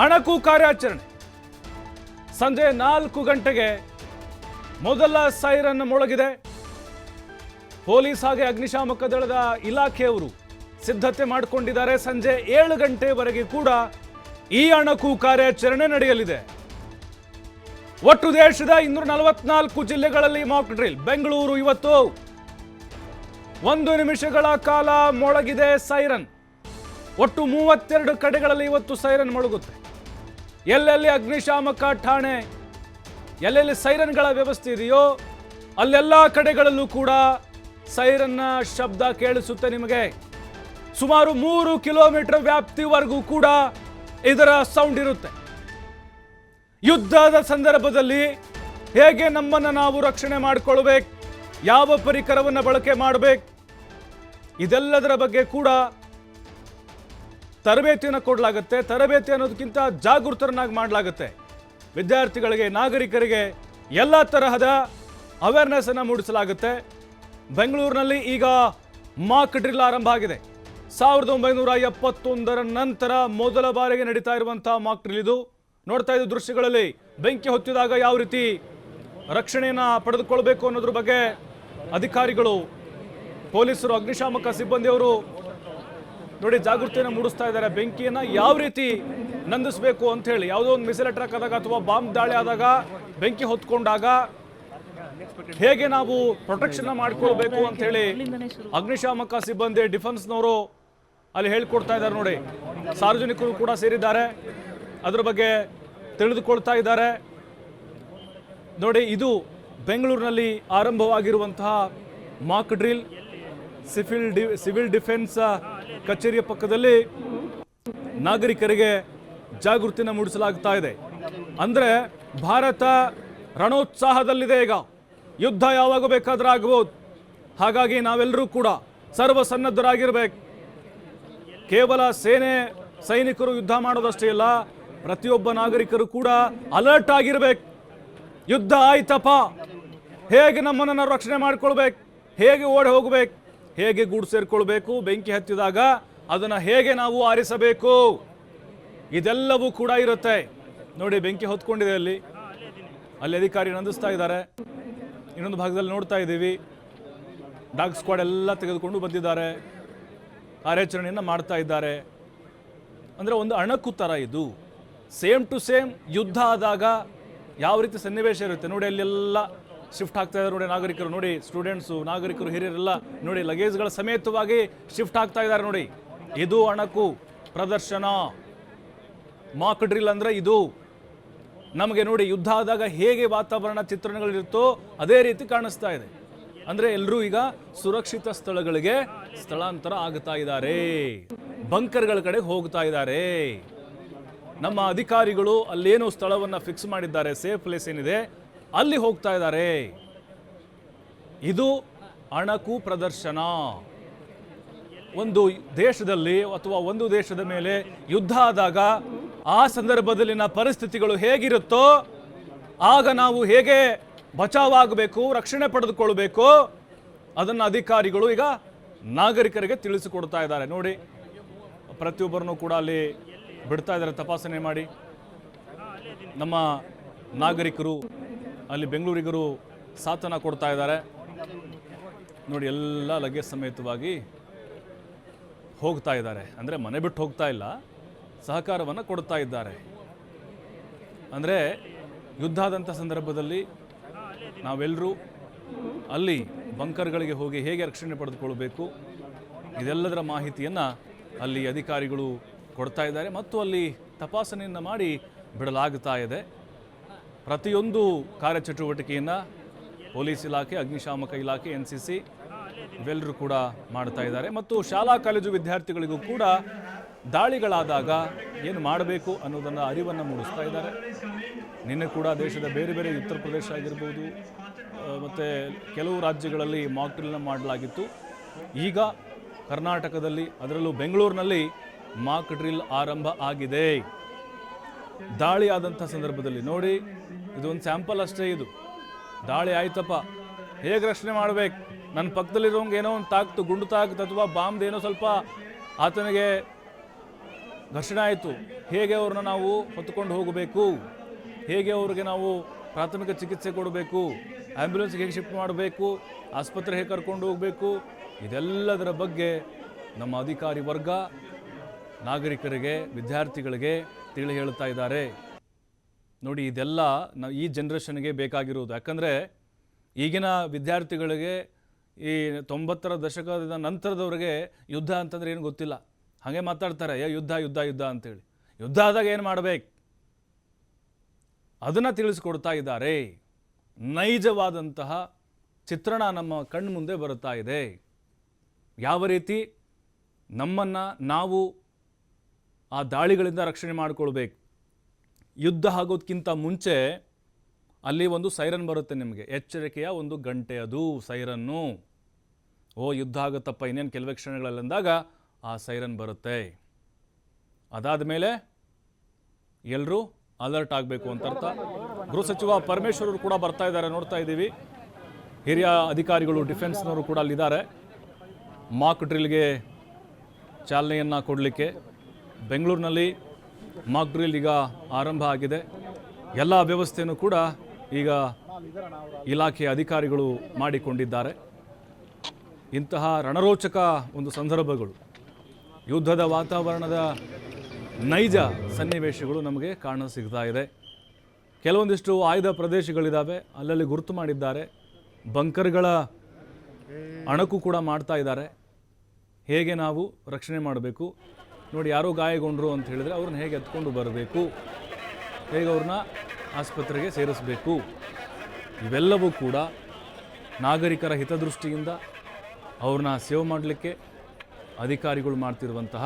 ಅಣಕು ಕಾರ್ಯಾಚರಣೆ. ಸಂಜೆ ನಾಲ್ಕು ಗಂಟೆಗೆ ಮೊದಲ ಸೈರನ್ ಮೊಳಗಿದೆ. ಪೊಲೀಸ್ ಹಾಗೆ ಅಗ್ನಿಶಾಮಕ ದಳದ ಇಲಾಖೆಯವರು ಸಿದ್ಧತೆ ಮಾಡಿಕೊಂಡಿದ್ದಾರೆ. ಸಂಜೆ ಏಳು ಗಂಟೆವರೆಗೆ ಕೂಡ ಈ ಅಣಕು ಕಾರ್ಯಾಚರಣೆ ನಡೆಯಲಿದೆ. ಒಟ್ಟು ದೇಶದ ಇನ್ನೂರ ನಲವತ್ನಾಲ್ಕು ಜಿಲ್ಲೆಗಳಲ್ಲಿ ಮಾಕ್ ಡ್ರಿಲ್ ಬೆಂಗಳೂರು ಇವತ್ತು ಒಂದು ನಿಮಿಷಗಳ ಕಾಲ ಮೊಳಗಿದೆ ಸೈರನ್. ಒಟ್ಟು ಮೂವತ್ತೆರಡು ಕಡೆಗಳಲ್ಲಿ ಇವತ್ತು ಸೈರನ್ ಮೊಳಗುತ್ತೆ. ಎಲ್ಲೆಲ್ಲಿ ಅಗ್ನಿಶಾಮಕ ಠಾಣೆ, ಎಲ್ಲೆಲ್ಲಿ ಸೈರನ್ಗಳ ವ್ಯವಸ್ಥೆ ಇದೆಯೋ, ಅಲ್ಲೆಲ್ಲ ಕಡೆಗಳಲ್ಲೂ ಕೂಡ ಸೈರನ್ನ ಶಬ್ದ ಕೇಳಿಸುತ್ತೆ ನಿಮಗೆ. ಸುಮಾರು ಮೂರು ಕಿಲೋಮೀಟರ್ ವ್ಯಾಪ್ತಿವರೆಗೂ ಕೂಡ ಇದರ ಸೌಂಡ್ ಇರುತ್ತೆ. ಯುದ್ಧದ ಸಂದರ್ಭದಲ್ಲಿ ಹೇಗೆ ನಮ್ಮನ್ನು ನಾವು ರಕ್ಷಣೆ ಮಾಡಿಕೊಳ್ಬೇಕು, ಯಾವ ಪರಿಕರವನ್ನು ಬಳಕೆ ಮಾಡಬೇಕು, ಇದೆಲ್ಲದರ ಬಗ್ಗೆ ಕೂಡ ತರಬೇತಿಯನ್ನು ಕೊಡಲಾಗುತ್ತೆ. ತರಬೇತಿ ಅನ್ನೋದಕ್ಕಿಂತ ಜಾಗೃತರನ್ನಾಗಿ ಮಾಡಲಾಗುತ್ತೆ. ವಿದ್ಯಾರ್ಥಿಗಳಿಗೆ, ನಾಗರಿಕರಿಗೆ ಎಲ್ಲ ತರಹದ ಅವೇರ್ನೆಸ್ ಅನ್ನು ಮೂಡಿಸಲಾಗುತ್ತೆ. ಬೆಂಗಳೂರಿನಲ್ಲಿ ಈಗ ಮಾಕ್ ಡ್ರಿಲ್ ಆರಂಭ ಆಗಿದೆ. ಸಾವಿರದ ಒಂಬೈನೂರ ಎಪ್ಪತ್ತೊಂದರ ನಂತರ ಮೊದಲ ಬಾರಿಗೆ ನಡೀತಾ ಇರುವಂತಹ ಮಾಕ್ ಡ್ರಿಲ್ ಇದು. ನೋಡ್ತಾ ಇದ್ದ ದೃಶ್ಯಗಳಲ್ಲಿ ಬೆಂಕಿ ಹೊತ್ತಿದಾಗ ಯಾವ ರೀತಿ ರಕ್ಷಣೆಯನ್ನು ಪಡೆದುಕೊಳ್ಬೇಕು ಅನ್ನೋದ್ರ ಬಗ್ಗೆ ಅಧಿಕಾರಿಗಳು, ಪೊಲೀಸರು, ಅಗ್ನಿಶಾಮಕ ಸಿಬ್ಬಂದಿಯವರು ನೋಡಿ ಜಾಗೃತಿಯನ್ನು ಮೂಡಿಸ್ತಾ ಇದ್ದಾರೆ. ಬೆಂಕಿಯನ್ನು ಯಾವ ರೀತಿ ನಂದಿಸಬೇಕು ಅಂತ ಹೇಳಿ, ಯಾವುದೋ ಒಂದು ಮಿಸೈಲ್ ಅಟ್ರಾಕ್ ಆದಾಗ ಅಥವಾ ಬಾಂಬ್ ದಾಳಿ ಆದಾಗ, ಬೆಂಕಿ ಹೊತ್ಕೊಂಡಾಗ ಹೇಗೆ ನಾವು ಪ್ರೊಟೆಕ್ಷನ್ ಮಾಡ್ಕೊಳ್ಬೇಕು ಅಂತ ಹೇಳಿ ಅಗ್ನಿಶಾಮಕ ಸಿಬ್ಬಂದಿ ಡಿಫೆನ್ಸ್ನವರು ಅಲ್ಲಿ ಹೇಳ್ಕೊಡ್ತಾ ಇದ್ದಾರೆ ನೋಡಿ. ಸಾರ್ವಜನಿಕರು ಕೂಡ ಸೇರಿದ್ದಾರೆ. ಅದರ ಬಗ್ಗೆ ತಿಳಿದುಕೊಳ್ತಾ ಇದ್ದಾರೆ. ನೋಡಿ, ಇದು ಬೆಂಗಳೂರಿನಲ್ಲಿ ಆರಂಭವಾಗಿರುವಂತಹ mock drill civil D civil defence ಕಚೇರಿಯ ಪಕ್ಕದಲ್ಲಿ ನಾಗರಿಕರಿಗೆ ಜಾಗೃತಿನ ಮೂಡಿಸಲಾಗ್ತಾ ಇದೆ. ಅಂದರೆ ಭಾರತ ರಣೋತ್ಸಾಹದಲ್ಲಿದೆ ಈಗ. ಯುದ್ಧ ಯಾವಾಗ ಬೇಕಾದರೂ ಆಗ್ಬೋದು ಹಾಗಾಗಿ ನಾವೆಲ್ಲರೂ ಕೂಡ ಸರ್ವಸನ್ನದ್ಧರಾಗಿರ್ಬೇಕು. ಕೇವಲ ಸೇನೆ ಸೈನಿಕರು ಯುದ್ಧ ಮಾಡೋದಷ್ಟೇ ಇಲ್ಲ, ಪ್ರತಿಯೊಬ್ಬ ನಾಗರಿಕರು ಕೂಡ ಅಲರ್ಟ್ ಆಗಿರ್ಬೇಕು. ಯುದ್ಧ ಆಯ್ತಪ್ಪ. ಹೇಗೆ ನಮ್ಮನ್ನು ರಕ್ಷಣೆ ಮಾಡ್ಕೊಳ್ಬೇಕು? ಹೇಗೆ ಓಡಿ ಹೋಗ್ಬೇಕು? ಹೇಗೆ ಗೂಡು ಸೇರಿಕೊಳ್ಬೇಕು? ಬೆಂಕಿ ಹತ್ತಿದಾಗ ಅದನ್ನು ಹೇಗೆ ನಾವು ಆರಿಸಬೇಕು? ಇದೆಲ್ಲವೂ ಕೂಡ ಇರುತ್ತೆ. ನೋಡಿ, ಬೆಂಕಿ ಹೊತ್ಕೊಂಡಿದೆ ಅಲ್ಲಿ. ಅಲ್ಲಿ ಅಧಿಕಾರಿ ನಂದಿಸ್ತಾ ಇದ್ದಾರೆ. ಇನ್ನೊಂದು ಭಾಗದಲ್ಲಿ ನೋಡ್ತಾ ಇದ್ದೀವಿ. ಡಾಗ್ ಸ್ಕ್ವಾಡ್ ಎಲ್ಲ ತೆಗೆದುಕೊಂಡು ಬಂದಿದ್ದಾರೆ. ಕಾರ್ಯಾಚರಣೆಯನ್ನು ಮಾಡ್ತಾ ಇದ್ದಾರೆ. ಅಂದರೆ ಒಂದು ಅಣಕು ಥರ ಇದು. ಸೇಮ್ ಟು ಸೇಮ್ ಯುದ್ಧ ಆದಾಗ ಯಾವ ರೀತಿ ಸನ್ನಿವೇಶ ಇರುತ್ತೆ? ನೋಡಿ, ಅಲ್ಲೆಲ್ಲ ಶಿಫ್ಟ್ ಆಗ್ತಾ ಇದ್ದಾರೆ ನೋಡಿ ನಾಗರಿಕರು, ನೋಡಿ ಸ್ಟೂಡೆಂಟ್ಸು ನಾಗರಿಕರು, ಹಿರಿಯರೆಲ್ಲ ನೋಡಿ ಲಗೇಜ್ಗಳ ಸಮೇತವಾಗಿ ಶಿಫ್ಟ್ ಆಗ್ತಾ ಇದ್ದಾರೆ ನೋಡಿ. ಇದು ಅಣಕು ಪ್ರದರ್ಶನ. ಮಾಕ್ ಡ್ರಿಲ್ ಅಂದರೆ ಇದು. ನಮಗೆ ನೋಡಿ ಯುದ್ಧ ಆದಾಗ ಹೇಗೆ ವಾತಾವರಣ ಚಿತ್ರಣಗಳಿರುತ್ತೋ ಅದೇ ರೀತಿ ಕಾಣಿಸ್ತಾ ಇದೆ. ಅಂದ್ರೆ ಎಲ್ಲರೂ ಈಗ ಸುರಕ್ಷಿತ ಸ್ಥಳಗಳಿಗೆ ಸ್ಥಳಾಂತರ ಆಗ್ತಾ ಇದ್ದಾರೆ. ಬಂಕರ್ಗಳ ಕಡೆ ಹೋಗ್ತಾ ಇದ್ದಾರೆ. ನಮ್ಮ ಅಧಿಕಾರಿಗಳು ಅಲ್ಲೇನು ಸ್ಥಳವನ್ನ ಫಿಕ್ಸ್ ಮಾಡಿದ್ದಾರೆ. ಸೇಫ್ ಪ್ಲೇಸ್ ಏನಿದೆ? ಅಲ್ಲಿ ಹೋಗ್ತಾ ಇದ್ದಾರೆ. ಇದು ಅಣಕು ಪ್ರದರ್ಶನ. ಒಂದು ದೇಶದಲ್ಲಿ ಅಥವಾ ಒಂದು ದೇಶದ ಮೇಲೆ ಯುದ್ಧ ಆದಾಗ ಆ ಸಂದರ್ಭದಲ್ಲಿನ ಪರಿಸ್ಥಿತಿಗಳು ಹೇಗಿರುತ್ತೋ ಆಗ ನಾವು ಹೇಗೆ ಬಚಾವಾಗಬೇಕು, ರಕ್ಷಣೆ ಪಡೆದುಕೊಳ್ಬೇಕು ಅದನ್ನು ಅಧಿಕಾರಿಗಳು ಈಗ ನಾಗರಿಕರಿಗೆ ತಿಳಿಸಿಕೊಡ್ತಾ ಇದ್ದಾರೆ. ನೋಡಿ, ಪ್ರತಿಯೊಬ್ಬರನ್ನು ಕೂಡ ಅಲ್ಲಿ ಬಿಡ್ತಾ ಇದ್ದಾರೆ. ತಪಾಸಣೆ ಮಾಡಿ. ನಮ್ಮ ನಾಗರಿಕರು ಅಲ್ಲಿ ಬೆಂಗಳೂರಿಗರು ಸಾಥನ ಕೊಡ್ತಾ ಇದ್ದಾರೆ. ನೋಡಿ, ಎಲ್ಲ ಲಗೇಜ್ ಸಮೇತವಾಗಿ ಹೋಗ್ತಾ ಇದ್ದಾರೆ. ಅಂದರೆ ಮನೆ ಬಿಟ್ಟು ಹೋಗ್ತಾ ಇಲ್ಲ, ಸಹಕಾರವನ್ನು ಕೊಡ್ತಾ ಇದ್ದಾರೆ. ಅಂದರೆ ಯುದ್ಧ ಆದಂಥ ಸಂದರ್ಭದಲ್ಲಿ ನಾವೆಲ್ಲರೂ ಅಲ್ಲಿ ಬಂಕರ್ಗಳಿಗೆ ಹೋಗಿ ಹೇಗೆ ರಕ್ಷಣೆ ಪಡೆದುಕೊಳ್ಬೇಕು, ಇದೆಲ್ಲದರ ಮಾಹಿತಿಯನ್ನು ಅಲ್ಲಿ ಅಧಿಕಾರಿಗಳು ಕೊಡ್ತಾ ಇದ್ದಾರೆ. ಮತ್ತು ಅಲ್ಲಿ ತಪಾಸಣೆಯನ್ನು ಮಾಡಿ ಬಿಡಲಾಗ್ತಾ ಇದೆ. ಪ್ರತಿಯೊಂದು ಕಾರ್ಯಚಟುವಟಿಕೆಯನ್ನು ಪೊಲೀಸ್ ಇಲಾಖೆ, ಅಗ್ನಿಶಾಮಕ ಇಲಾಖೆ, ಎನ್ ಸಿ ಸಿ ಇವೆಲ್ಲರೂ ಕೂಡ ಮಾಡ್ತಾ ಇದ್ದಾರೆ. ಮತ್ತು ಶಾಲಾ ಕಾಲೇಜು ವಿದ್ಯಾರ್ಥಿಗಳಿಗೂ ಕೂಡ ದಾಳಿಗಳಾದಾಗ ಏನು ಮಾಡಬೇಕು ಅನ್ನೋದನ್ನು ಅರಿವನ್ನು ಮೂಡಿಸ್ತಾ ಇದ್ದಾರೆ. ನಿನ್ನೆ ಕೂಡ ದೇಶದ ಬೇರೆ ಬೇರೆ ಉತ್ತರ ಪ್ರದೇಶ ಆಗಿರ್ಬೋದು ಮತ್ತು ಕೆಲವು ರಾಜ್ಯಗಳಲ್ಲಿ ಮಾಕ್ ಡ್ರಿಲ್ನ ಮಾಡಲಾಗಿತ್ತು. ಈಗ ಕರ್ನಾಟಕದಲ್ಲಿ, ಅದರಲ್ಲೂ ಬೆಂಗಳೂರಿನಲ್ಲಿ ಮಾಕ್ ಡ್ರಿಲ್ ಆರಂಭ ಆಗಿದೆ. ದಾಳಿ ಆದಂಥ ಸಂದರ್ಭದಲ್ಲಿ ನೋಡಿ ಇದು ಒಂದು ಸ್ಯಾಂಪಲ್ ಅಷ್ಟೇ ಇದು. ದಾಳಿ ಆಯ್ತಪ್ಪ. ಹೇಗೆ ರಕ್ಷಣೆ ಮಾಡ್ಬೇಕು? ನನ್ನ ಪಕ್ಕದಲ್ಲಿರೋಂಗೆ ಏನೋ ಒಂದು ತಾಕ್ತು, ಗುಂಡು ತಾಕ್ತು ಅಥವಾ ಬಾಂಬ್ದು ಏನೋ ಸ್ವಲ್ಪ ಆತನಿಗೆ ಘರ್ಷಣೆ ಆಯಿತು. ಹೇಗೆ ಅವ್ರನ್ನ ನಾವು ಹೊತ್ಕೊಂಡು ಹೋಗಬೇಕು? ಹೇಗೆ ಅವ್ರಿಗೆ ನಾವು ಪ್ರಾಥಮಿಕ ಚಿಕಿತ್ಸೆ ಕೊಡಬೇಕು? ಆ್ಯಂಬುಲೆನ್ಸ್ಗೆ ಹೇಗೆ ಶಿಫ್ಟ್ ಮಾಡಬೇಕು? ಆಸ್ಪತ್ರೆ ಹೇಗೆ ಕರ್ಕೊಂಡು ಹೋಗಬೇಕು? ಇದೆಲ್ಲದರ ಬಗ್ಗೆ ನಮ್ಮ ಅಧಿಕಾರಿ ವರ್ಗ ನಾಗರಿಕರಿಗೆ, ವಿದ್ಯಾರ್ಥಿಗಳಿಗೆ ತಿಳಿ ಹೇಳ್ತಾ ಇದ್ದಾರೆ. ನೋಡಿ, ಇದೆಲ್ಲ ನಾವು ಈ ಜನ್ರೇಷನ್ಗೆ ಬೇಕಾಗಿರುವುದು ಯಾಕಂದರೆ ಈಗಿನ ವಿದ್ಯಾರ್ಥಿಗಳಿಗೆ ಈ ತೊಂಬತ್ತರ ದಶಕದ ನಂತರದವ್ರಿಗೆ ಯುದ್ಧ ಅಂತಂದ್ರೆ ಏನು ಗೊತ್ತಿಲ್ಲ. ಹಾಗೆ ಮಾತಾಡ್ತಾರೆ, ಏ, ಯುದ್ಧ ಯುದ್ಧ ಯುದ್ಧ ಅಂತೇಳಿ. ಯುದ್ಧ ಆದಾಗ ಏನು ಮಾಡಬೇಕು? ಅದನ್ನು ತಿಳಿಸ್ಕೊಡ್ತಾ ಇದ್ದಾರೆ. ನೈಜವಾದಂತಹ ಚಿತ್ರಣ ನಮ್ಮ ಕಣ್ಣು ಮುಂದೆ ಬರುತ್ತಾ ಇದೆ. ಯಾವ ರೀತಿ? ನಮ್ಮನ್ನು ನಾವು ಆ ದಾಳಿಗಳಿಂದ ರಕ್ಷಣೆ ಮಾಡಿಕೊಳ್ಬೇಕು. ಯುದ್ಧ ಆಗೋದಕ್ಕಿಂತ ಮುಂಚೆ ಅಲ್ಲಿ ಒಂದು ಸೈರನ್ ಬರುತ್ತೆ ನಿಮಗೆ. ಎಚ್ಚರಿಕೆಯ ಒಂದು ಗಂಟೆ ಅದು ಸೈರನ್ನು. ಓ, ಯುದ್ಧ ಆಗುತ್ತಪ್ಪ, ಇನ್ನೇನು ಕೆಲವೇ ಕ್ಷಣಗಳಲ್ಲಿ ಅಂದಾಗ ಆ ಸೈರನ್ ಬರುತ್ತೆ. ಅದಾದ ಮೇಲೆ ಎಲ್ಲರೂ ಅಲರ್ಟ್ ಆಗಬೇಕು ಅಂತ ಅರ್ಥ ಗೃಹ ಸಚಿವ ಪರಮೇಶ್ವರರು ಕೂಡ ಬರ್ತಾ ಇದ್ದಾರೆ, ನೋಡ್ತಾ ಇದ್ದೀವಿ. ಹಿರಿಯ ಅಧಿಕಾರಿಗಳು, ಡಿಫೆನ್ಸ್ನವರು ಕೂಡ ಅಲ್ಲಿದ್ದಾರೆ. ಮಾಕ್ ಡ್ರಿಲ್ಗೆ ಚಾಲನೆಯನ್ನು ಕೊಡಲಿಕ್ಕೆ. ಬೆಂಗಳೂರಿನಲ್ಲಿ ಮಾಕ್ ಡ್ರಿಲ್ ಈಗ ಆರಂಭ ಆಗಿದೆ. ಎಲ್ಲ ವ್ಯವಸ್ಥೆಯನ್ನು ಕೂಡ ಈಗ ಇಲಾಖೆಯ ಅಧಿಕಾರಿಗಳು ಮಾಡಿಕೊಂಡಿದ್ದಾರೆ. ಇಂತಹ ರಣರೋಚಕ ಒಂದು ಸಂದರ್ಭಗಳು, ಯುದ್ಧದ ವಾತಾವರಣದ ನೈಜ ಸನ್ನಿವೇಶಗಳು ನಮಗೆ ಕಾಣ ಸಿಗ್ತಾ ಇದೆ. ಕೆಲವೊಂದಿಷ್ಟು ಆಯ್ದ ಪ್ರದೇಶಗಳಿದ್ದಾವೆ ಅಲ್ಲಲ್ಲಿ ಗುರುತು ಮಾಡಿದ್ದಾರೆ. ಬಂಕರ್ಗಳ ಅಣಕು ಕೂಡ ಮಾಡ್ತಾ ಇದ್ದಾರೆ. ಹೇಗೆ ನಾವು ರಕ್ಷಣೆ ಮಾಡಬೇಕು? ನೋಡಿ ಯಾರೋ ಗಾಯಗೊಂಡ್ರು ಅಂತ ಹೇಳಿದ್ರೆ ಅವ್ರನ್ನ ಹೇಗೆ ಎತ್ಕೊಂಡು ಬರಬೇಕು? ಹೇಗೆ ಅವ್ರನ್ನ ಆಸ್ಪತ್ರೆಗೆ ಸೇರಿಸಬೇಕು? ಇವೆಲ್ಲವೂ ಕೂಡ ನಾಗರಿಕರ ಹಿತದೃಷ್ಟಿಯಿಂದ ಅವ್ರನ್ನ ಸೇವ್ ಮಾಡಲಿಕ್ಕೆ ಅಧಿಕಾರಿಗಳು ಮಾಡ್ತಿರುವಂತಹ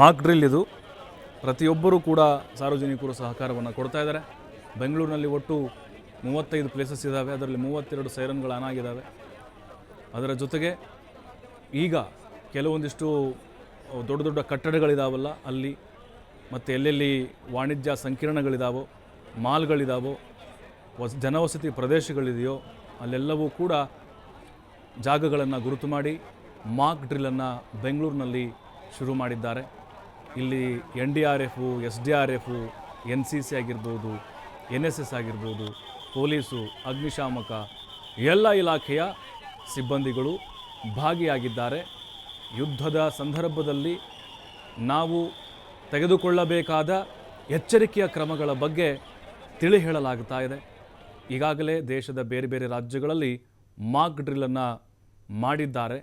ಮಾಕ್ ಡ್ರಿಲ್ ಇದು. ಪ್ರತಿಯೊಬ್ಬರೂ ಕೂಡ ಸಾರ್ವಜನಿಕರು ಸಹಕಾರವನ್ನು ಕೊಡ್ತಾ ಇದ್ದಾರೆ. ಬೆಂಗಳೂರಿನಲ್ಲಿ ಒಟ್ಟು ಮೂವತ್ತೈದು ಪ್ಲೇಸಸ್ ಇದ್ದಾವೆ ಅದರಲ್ಲಿ ಮೂವತ್ತೆರಡು ಸೈರನ್ಗಳು ಆನ್ ಆಗಿದ್ದಾವೆ ಅದರ ಜೊತೆಗೆ ಈಗ ಕೆಲವೊಂದಿಷ್ಟು ದೊಡ್ಡ ದೊಡ್ಡ ಕಟ್ಟಡಗಳಿದಾವಲ್ಲ, ಅಲ್ಲಿ ಮತ್ತು ಎಲ್ಲೆಲ್ಲಿ ವಾಣಿಜ್ಯ ಸಂಕೀರ್ಣಗಳಿದಾವೋ, ಮಾಲ್ಗಳಿದಾವೋ, ವಸ್, ಜನವಸತಿ ಪ್ರದೇಶಗಳಿದೆಯೋ, ಅಲ್ಲೆಲ್ಲವೂ ಕೂಡ ಜಾಗಗಳನ್ನು ಗುರುತು ಮಾಡಿ ಮಾಕ್ ಡ್ರಿಲನ್ನು ಬೆಂಗಳೂರಿನಲ್ಲಿ ಶುರು ಮಾಡಿದ್ದಾರೆ. ಇಲ್ಲಿ N D R F, S D R F, N C C ಆಗಿರ್ಬೋದು, ಎನ್ ಎಸ್ ಎಸ್ ಆಗಿರ್ಬೋದು, ಪೊಲೀಸು, ಅಗ್ನಿಶಾಮಕ, ಎಲ್ಲ ಇಲಾಖೆಯ ಸಿಬ್ಬಂದಿಗಳು ಭಾಗಿಯಾಗಿದ್ದಾರೆ. ಯುದ್ಧದ ಸಂದರ್ಭದಲ್ಲಿ ನಾವು ತೆಗೆದುಕೊಳ್ಳಬೇಕಾದ ಎಚ್ಚರಿಕೆಯ ಕ್ರಮಗಳ ಬಗ್ಗೆ ತಿಳಿ ಹೇಳಲಾಗ್ತಾ ಇದೆ. ಈಗಾಗಲೇ ದೇಶದ ಬೇರೆ ಬೇರೆ ರಾಜ್ಯಗಳಲ್ಲಿ ಮಾಕ್ ಡ್ರಿಲ್ಲನ್ನು ಮಾಡಿದ್ದಾರೆ.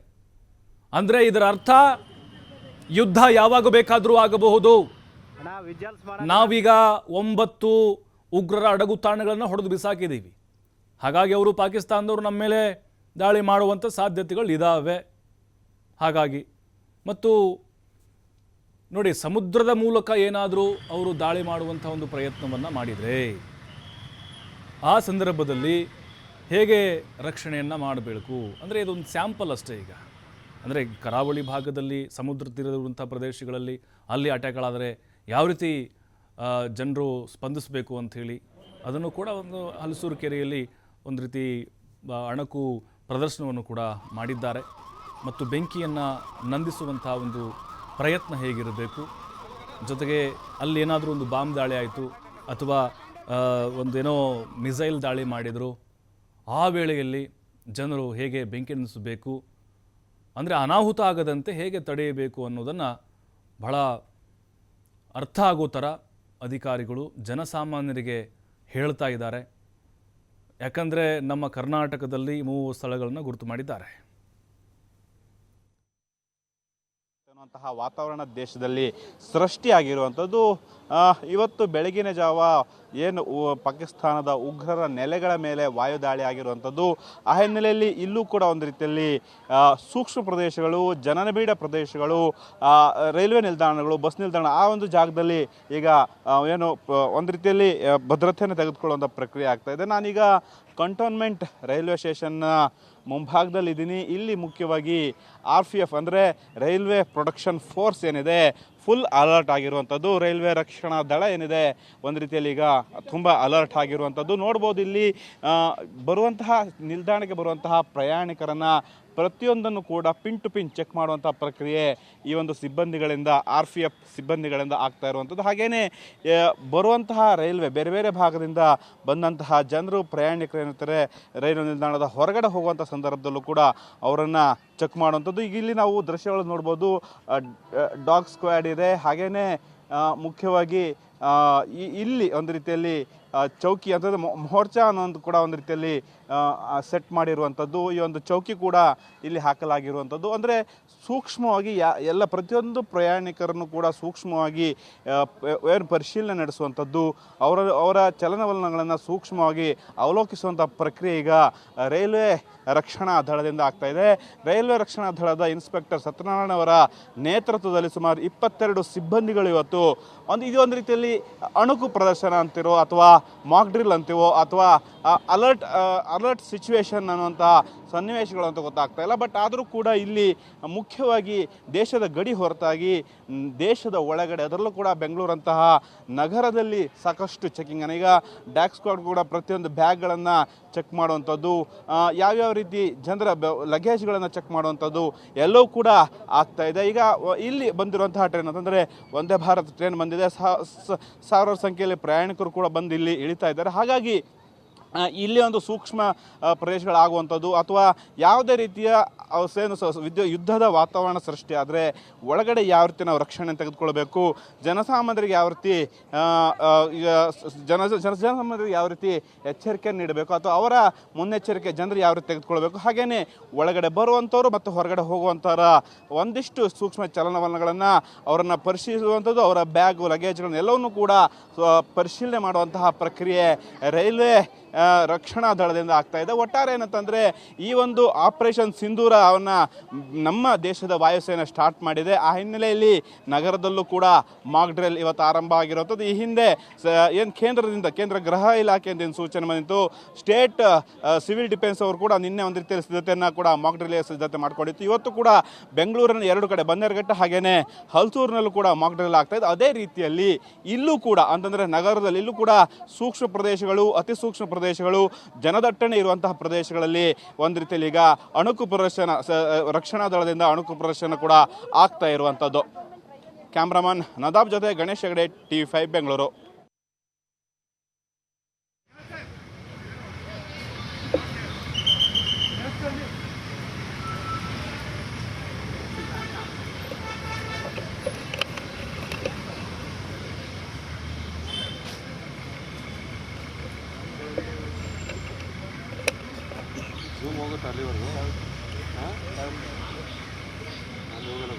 ಅಂದರೆ ಇದರ ಅರ್ಥ ಯುದ್ಧ ಯಾವಾಗ ಬೇಕಾದರೂ ಆಗಬಹುದು. ನಾವೀಗ ಒಂಬತ್ತು ಉಗ್ರರ ಅಡಗು ತಾಣಗಳನ್ನು ಹೊಡೆದು ಬಿಸಾಕಿದ್ದೀವಿ. ಹಾಗಾಗಿ ಅವರು ಪಾಕಿಸ್ತಾನದವರು ನಮ್ಮ ಮೇಲೆ ದಾಳಿ ಮಾಡುವಂಥ ಸಾಧ್ಯತೆಗಳು ಇದ್ದಾವೆ ಹಾಗಾಗಿ ಮತ್ತು ನೋಡಿ ಸಮುದ್ರದ ಮೂಲಕ ಏನಾದರೂ ಅವರು ದಾಳಿ ಮಾಡುವಂಥ ಒಂದು ಪ್ರಯತ್ನವನ್ನು ಮಾಡಿದರೆ ಆ ಸಂದರ್ಭದಲ್ಲಿ ಹೇಗೆ ರಕ್ಷಣೆಯನ್ನು ಮಾಡಬೇಕು? ಅಂದರೆ ಇದೊಂದು ಸ್ಯಾಂಪಲ್ ಅಷ್ಟೇ ಈಗ. ಅಂದರೆ ಕರಾವಳಿ ಭಾಗದಲ್ಲಿ ಸಮುದ್ರ ತೀರದಿರುವಂಥ ಪ್ರದೇಶಗಳಲ್ಲಿ ಅಲ್ಲಿ ಅಟ್ಯಾಕ್ಗಳಾದರೆ ಯಾವ ರೀತಿ ಜನರು ಸ್ಪಂದಿಸಬೇಕು ಅಂಥೇಳಿ ಅದನ್ನು ಕೂಡ ಒಂದು ಹಲಸೂರು ಕೆರೆಯಲ್ಲಿ ಒಂದು ರೀತಿ ಅಣಕು ಪ್ರದರ್ಶನವನ್ನು ಕೂಡ ಮಾಡಿದ್ದಾರೆ. ಮತ್ತು ಬೆಂಕಿಯನ್ನು ನಂದಿಸುವಂಥ ಒಂದು ಪ್ರಯತ್ನ ಹೇಗಿರಬೇಕು? ಜೊತೆಗೆ ಅಲ್ಲಿ ಏನಾದರೂ ಒಂದು ಬಾಂಬ್ ದಾಳಿ ಆಯಿತು ಅಥವಾ ಒಂದೇನೋ ಮಿಸೈಲ್ ದಾಳಿ ಮಾಡಿದರು, ಆ ವೇಳೆಯಲ್ಲಿ ಜನರು ಹೇಗೆ ಬೆಂಕಿ ನಂದಿಸಬೇಕು? ಅಂದರೆ ಅನಾಹುತ ಆಗದಂತೆ ಹೇಗೆ ತಡೆಯಬೇಕು ಅನ್ನೋದನ್ನು ಬಹಳ ಅರ್ಥ ಆಗೋ ಥರ ಅಧಿಕಾರಿಗಳು ಜನಸಾಮಾನ್ಯರಿಗೆ ಹೇಳ್ತಾ ಇದ್ದಾರೆ. ಯಾಕಂದರೆ ನಮ್ಮ ಕರ್ನಾಟಕದಲ್ಲಿ ಮೂವು ಸ್ಥಳಗಳನ್ನು ಗುರುತು ಮಾಡಿದ್ದಾರೆ. ಅನ್ನುವಂತಹ ವಾತಾವರಣ ದೇಶದಲ್ಲಿ ಸೃಷ್ಟಿಯಾಗಿರುವಂಥದ್ದು ಇವತ್ತು ಬೆಳಗಿನ ಜಾವ ಏನು ಪಾಕಿಸ್ತಾನದ ಉಗ್ರರ ನೆಲೆಗಳ ಮೇಲೆ ವಾಯುದಾಳಿ ಆಗಿರುವಂಥದ್ದು, ಆ ಹಿನ್ನೆಲೆಯಲ್ಲಿ ಇಲ್ಲೂ ಕೂಡ ಒಂದು ರೀತಿಯಲ್ಲಿ ಸೂಕ್ಷ್ಮ ಪ್ರದೇಶಗಳು, ಜನನಬೀಡ ಪ್ರದೇಶಗಳು ರೈಲ್ವೆ ನಿಲ್ದಾಣಗಳು, ಬಸ್ ನಿಲ್ದಾಣ, ಆ ಒಂದು ಜಾಗದಲ್ಲಿ ಈಗ ಏನು ಒಂದು ರೀತಿಯಲ್ಲಿ ಭದ್ರತೆಯನ್ನು ತೆಗೆದುಕೊಳ್ಳುವಂಥ ಪ್ರಕ್ರಿಯೆ ಆಗ್ತಾ ಇದೆ. ನಾನೀಗ ಕಂಟೋನ್ಮೆಂಟ್ ರೈಲ್ವೆ ಸ್ಟೇಷನ್ನ ಮುಂಭಾಗದಲ್ಲಿ ಇದ್ದೀನಿ ಇಲ್ಲಿ ಮುಖ್ಯವಾಗಿ ಆರ್ ಪಿ ಎಫ್ ಅಂದರೆ ರೈಲ್ವೆ ಪ್ರೊಡಕ್ಷನ್ ಫೋರ್ಸ್ ಏನಿದೆ, ಫುಲ್ ಅಲರ್ಟ್ ಆಗಿರುವಂಥದ್ದು. ರೈಲ್ವೆ ರಕ್ಷಣಾ ದಳ ಏನಿದೆ, ಒಂದು ರೀತಿಯಲ್ಲಿ ಈಗ ತುಂಬ ಅಲರ್ಟ್ ಆಗಿರುವಂಥದ್ದು. ನೋಡ್ಬೋದು ಇಲ್ಲಿ ಬರುವಂತಹ ನಿಲ್ದಾಣಕ್ಕೆ ಬರುವಂತಹ ಪ್ರಯಾಣಿಕರನ್ನು ಪ್ರತಿಯೊಂದನ್ನು ಕೂಡ ಪಿನ್ ಟು ಪಿನ್ ಚೆಕ್ ಮಾಡುವಂಥ ಪ್ರಕ್ರಿಯೆ ಈ ಒಂದು ಸಿಬ್ಬಂದಿಗಳಿಂದ ಆರ್ ಪಿ ಎಫ್ ಸಿಬ್ಬಂದಿಗಳಿಂದ ಆಗ್ತಾ ಇರುವಂಥದ್ದು. ಹಾಗೆಯೇ ಬರುವಂತಹ ರೈಲ್ವೆ ಬೇರೆ ಬೇರೆ ಭಾಗದಿಂದ ಬಂದಂತಹ ಜನರು, ಪ್ರಯಾಣಿಕರು ಏನಿರ್ತಾರೆ, ರೈಲು ನಿಲ್ದಾಣದ ಹೊರಗಡೆ ಹೋಗುವಂಥ ಸಂದರ್ಭದಲ್ಲೂ ಕೂಡ ಅವರನ್ನು ಚೆಕ್ ಮಾಡುವಂಥದ್ದು. ಈಗ ಇಲ್ಲಿ ನಾವು ದೃಶ್ಯಗಳು ನೋಡ್ಬೋದು ಡಾಗ್ ಸ್ಕ್ವಾಡ್ ಇದೆ. ಹಾಗೆಯೇ ಮುಖ್ಯವಾಗಿ ಇಲ್ಲಿ ಒಂದು ರೀತಿಯಲ್ಲಿ ಚೌಕಿ ಅಂತಂದ್ರೆ ಮೋರ್ಚಾ ಅನ್ನೋದು ಕೂಡ ಒಂದು ರೀತಿಯಲ್ಲಿ ಸೆಟ್ ಮಾಡಿರುವಂಥದ್ದು. ಈ ಒಂದು ಚೌಕಿ ಕೂಡ ಇಲ್ಲಿ ಹಾಕಲಾಗಿರುವಂಥದ್ದು. ಅಂದರೆ ಸೂಕ್ಷ್ಮವಾಗಿ ಯಾ, ಎಲ್ಲ ಪ್ರತಿಯೊಂದು ಪ್ರಯಾಣಿಕರನ್ನು ಕೂಡ ಸೂಕ್ಷ್ಮವಾಗಿ ಏನು ಪರಿಶೀಲನೆ ನಡೆಸುವಂಥದ್ದು. ಅವರ ಅವರ ಚಲನವಲನಗಳನ್ನು ಸೂಕ್ಷ್ಮವಾಗಿ ಅವಲೋಕಿಸುವಂಥ ಪ್ರಕ್ರಿಯೆ ಈಗ ರೈಲ್ವೆ ರಕ್ಷಣಾ ದಳದಿಂದ ಆಗ್ತಾ ಇದೆ. ರೈಲ್ವೆ ರಕ್ಷಣಾ ದಳದ ಇನ್ಸ್ಪೆಕ್ಟರ್ ಸತ್ಯನಾರಾಯಣ ಅವರ ನೇತೃತ್ವದಲ್ಲಿ ಸುಮಾರು ಇಪ್ಪತ್ತೆರಡು ಸಿಬ್ಬಂದಿಗಳು ಇವತ್ತು ಒಂದು ಇದು ಒಂದು ರೀತಿಯಲ್ಲಿ ಅಣುಕು ಪ್ರದರ್ಶನ ಅಂತಿರೋ ಅಥವಾ ಮಾಕ್ ಡ್ರಿಲ್ ಅಂತೀವೋ ಅಥವಾ ಅಲರ್ಟ್ ಅಲರ್ಟ್ ಸಿಚುವೇಶನ್ ಅನ್ನುವಂಥ ಸನ್ನಿವೇಶಗಳು ಅಂತ ಗೊತ್ತಾಗ್ತಾ ಇಲ್ಲ. ಬಟ್ ಆದರೂ ಕೂಡ ಇಲ್ಲಿ ಮುಖ್ಯವಾಗಿ ದೇಶದ ಗಡಿ ಹೊರತಾಗಿ ದೇಶದ ಒಳಗಡೆ, ಅದರಲ್ಲೂ ಕೂಡ ಬೆಂಗಳೂರಂತಹ ನಗರದಲ್ಲಿ ಸಾಕಷ್ಟು ಚೆಕಿಂಗ್ ಈಗ ಡ್ಯಾಕ್ ಸ್ಕ್ವಾಡ್ ಕೂಡ ಪ್ರತಿಯೊಂದು ಬ್ಯಾಗ್ಗಳನ್ನು ಚೆಕ್ ಮಾಡುವಂಥದ್ದು ಯಾವ್ಯಾವ ರೀತಿ ಜನರ ಲಗೇಜ್ಗಳನ್ನು ಚೆಕ್ ಮಾಡುವಂಥದ್ದು ಎಲ್ಲವೂ ಕೂಡ ಆಗ್ತಾ ಇದೆ. ಈಗ ಇಲ್ಲಿ ಬಂದಿರುವಂತಹ ಟ್ರೈನ್ ಅಂತಂದರೆ ಒಂದೇ ಭಾರತ್ ಟ್ರೈನ್ ಬಂದಿದೆ. ಸಾವಿರಾರು ಸಂಖ್ಯೆಯಲ್ಲಿ ಪ್ರಯಾಣಿಕರು ಕೂಡ ಬಂದು ಇಲ್ಲಿ ಇಳಿತಾ ಇದ್ದಾರೆ. ಹಾಗಾಗಿ ಇಲ್ಲಿ ಒಂದು ಸೂಕ್ಷ್ಮ ಪ್ರದೇಶಗಳಾಗುವಂಥದ್ದು ಅಥವಾ ಯಾವುದೇ ರೀತಿಯ ಸೇನು ವಿದ್ಯು, ಯುದ್ಧದ ವಾತಾವರಣ ಸೃಷ್ಟಿ ಆದರೆ ಒಳಗಡೆ ಯಾವ ರೀತಿ ನಾವು ರಕ್ಷಣೆ ತೆಗೆದುಕೊಳ್ಬೇಕು, ಜನಸಾಮಾನ್ಯರಿಗೆ ಯಾವ ರೀತಿ ಜನ ಜನ, ಜನಸಾಮಾನ್ಯರಿಗೆ ಯಾವ ರೀತಿ ಎಚ್ಚರಿಕೆ ನೀಡಬೇಕು ಅಥವಾ ಅವರ ಮುನ್ನೆಚ್ಚರಿಕೆ ಜನರು ಯಾವ ರೀತಿ ತೆಗೆದುಕೊಳ್ಬೇಕು ಹಾಗೆಯೇ ಒಳಗಡೆ ಬರುವಂಥವ್ರು ಮತ್ತು ಹೊರಗಡೆ ಹೋಗುವಂಥವರ ಒಂದಿಷ್ಟು ಸೂಕ್ಷ್ಮ ಚಲನವಲನಗಳನ್ನು ಅವರನ್ನು ಪರಿಶೀಲಿಸುವಂಥದ್ದು, ಅವರ ಬ್ಯಾಗು ಲಗೇಜ್ಗಳನ್ನು ಎಲ್ಲವನ್ನೂ ಕೂಡ ಪರಿಶೀಲನೆ ಮಾಡುವಂತಹ ಪ್ರಕ್ರಿಯೆ ರೈಲ್ವೆ ರಕ್ಷಣಾ ದಳದಿಂದ ಆಗ್ತಾ ಇದೆ. ಒಟ್ಟಾರೆ ಏನಂತಂದರೆ, ಈ ಒಂದು ಆಪರೇಷನ್ ಸಿಂಧೂರ ಅವನ್ನ ನಮ್ಮ ದೇಶದ ವಾಯುಸೇನೆ ಸ್ಟಾರ್ಟ್ ಮಾಡಿದೆ. ಆ ಹಿನ್ನೆಲೆಯಲ್ಲಿ ನಗರದಲ್ಲೂ ಕೂಡ ಮಾಕ್ ಡ್ರಿಲ್ ಇವತ್ತು ಆರಂಭ ಆಗಿರುವಂಥದ್ದು ಈ ಹಿಂದೆ ಏನು ಕೇಂದ್ರದಿಂದ, ಕೇಂದ್ರ ಗೃಹ ಇಲಾಖೆಯಿಂದ ಏನು ಸೂಚನೆ ಬಂದಿತ್ತು? ಸ್ಟೇಟ್ ಸಿವಿಲ್ ಡಿಫೆನ್ಸ್ ಅವರು ಕೂಡ ನಿನ್ನೆ ಒಂದು ರೀತಿಯ ಸಿದ್ಧತೆಯನ್ನು ಕೂಡ ಮಾಕ್ ಡ್ರಿಲ್ ಸಿದ್ಧತೆ ಮಾಡಿಕೊಂಡಿತ್ತು. ಇವತ್ತು ಕೂಡ ಬೆಂಗಳೂರಿನ ಎರಡು ಕಡೆ ಬನ್ನೇರುಘಟ್ಟ ಹಾಗೇನೆ ಹಲ್ಸೂರಿನಲ್ಲೂ ಕೂಡ ಮಾಕ್ ಡ್ರಿಲ್ ಆಗ್ತಾ ಇದೆ. ಅದೇ ರೀತಿಯಲ್ಲಿ ಇಲ್ಲೂ ಕೂಡ, ಅಂತಂದರೆ ನಗರದಲ್ಲಿ ಇಲ್ಲೂ ಕೂಡ ಸೂಕ್ಷ್ಮ ಪ್ರದೇಶಗಳು, ಅತಿ ಸೂಕ್ಷ್ಮ ಪ್ರದೇಶಗಳು, ಜನದಟ್ಟಣೆ ಇರುವಂತಹ ಪ್ರದೇಶಗಳಲ್ಲಿ ಒಂದು ರೀತಿಯಲ್ಲಿ ಈಗ ಅಣುಕು ಪ್ರದರ್ಶನ ರಕ್ಷಣಾ ದಳದಿಂದ ಅಣುಕು ಪ್ರದರ್ಶನ ಕೂಡ ಆಗ್ತಾ ಇರುವಂಥದ್ದು ಕ್ಯಾಮ್ರಾಮನ್ ನದಾಬ್ ಜೊತೆ ಗಣೇಶ್ ಹೆಗಡೆ, ಟಿ ಫೈವ್, ಬೆಂಗಳೂರು. ಹೋಗುತ್ತೆ ಅಲ್ಲಿವರೆಗೂ ಹಾಂ ಅಲ್ಲಿ ಹೋಗಲ್ಲ